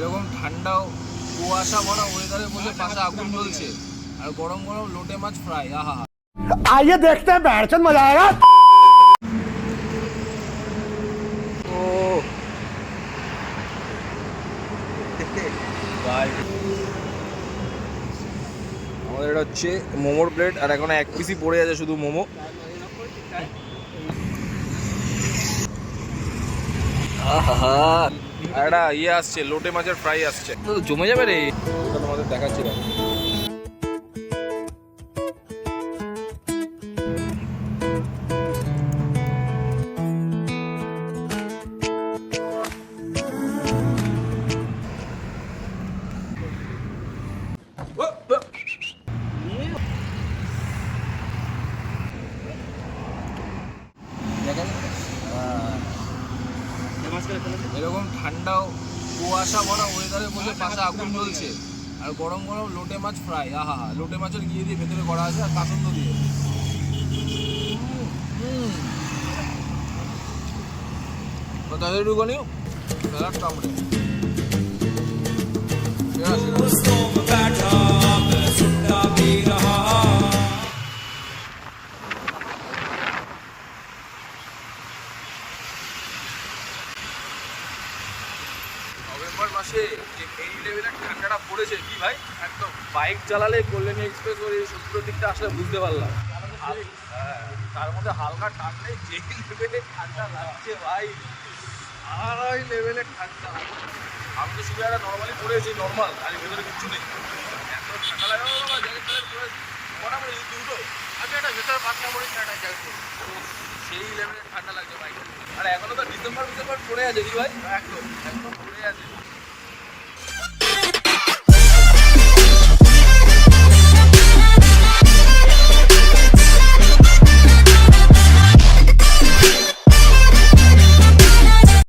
এরকম ঠান্ডাও কুয়াশা ভরা ওয়েদারে বসে পাশে আগুন জ্বলছে। আর গরম গরম লোটে মাছ ফ্রাই আহা। আইয়ে দেখতে ব্যাচন মজা আয়েগা ও। এটা হচ্ছে মোমোর প্লেট আর এখন এক পিসি পড়ে আছে শুধু মোমো। আহা। একটা ইয়ে আসছে লোটে মাছের ফ্রাই আসছে। জমে যাবে রে। তোমাদের দেখাচ্ছিলাম এরকম ঠান্ডাও, কুয়াশা ভরা ওয়েদারে বসে পাশে আগুন জ্বলছে। আর গরম গরম লোটে মাছ ফ্রাই আহা, লোটে মাছের গিয়ে দিয়ে ভেতরে করা আছে আর কাসন্দ দিয়ে। তাদের একটু নিও নভেম্বর মাসে যে এই লেভেলের ঠান্ডাটা পড়েছে কি ভাই? একদম। বাইক চালালে কল্যাণী এক্সপ্রেস ওই সত্তর দিকটা আসলে বুঝতে পারলাম। হ্যাঁ, তার মধ্যে হালকা ঠান্ডায় যে লেভেলের ঠান্ডা লাগছে ভাই। আর ওই লেভেলের ঠান্ডা। আমি তো শুধু একটা নর্মালি পড়েছি নর্মাল আর ভেতরে কিচ্ছু নেই। এত ঠান্ডা লাগে ট্যাকেট পরে মোটামুটি দুটো। আমি একটা ভেতরে পাতলা পরে ঠান্ডা জ্যাকেট সেই লেভেলের ঠান্ডা লাগছে ভাই। আর এখনও তো ডিসেম্বর ডিসেম্বর পড়ে আছে, কি ভাই? একদম একদম পড়ে আছে।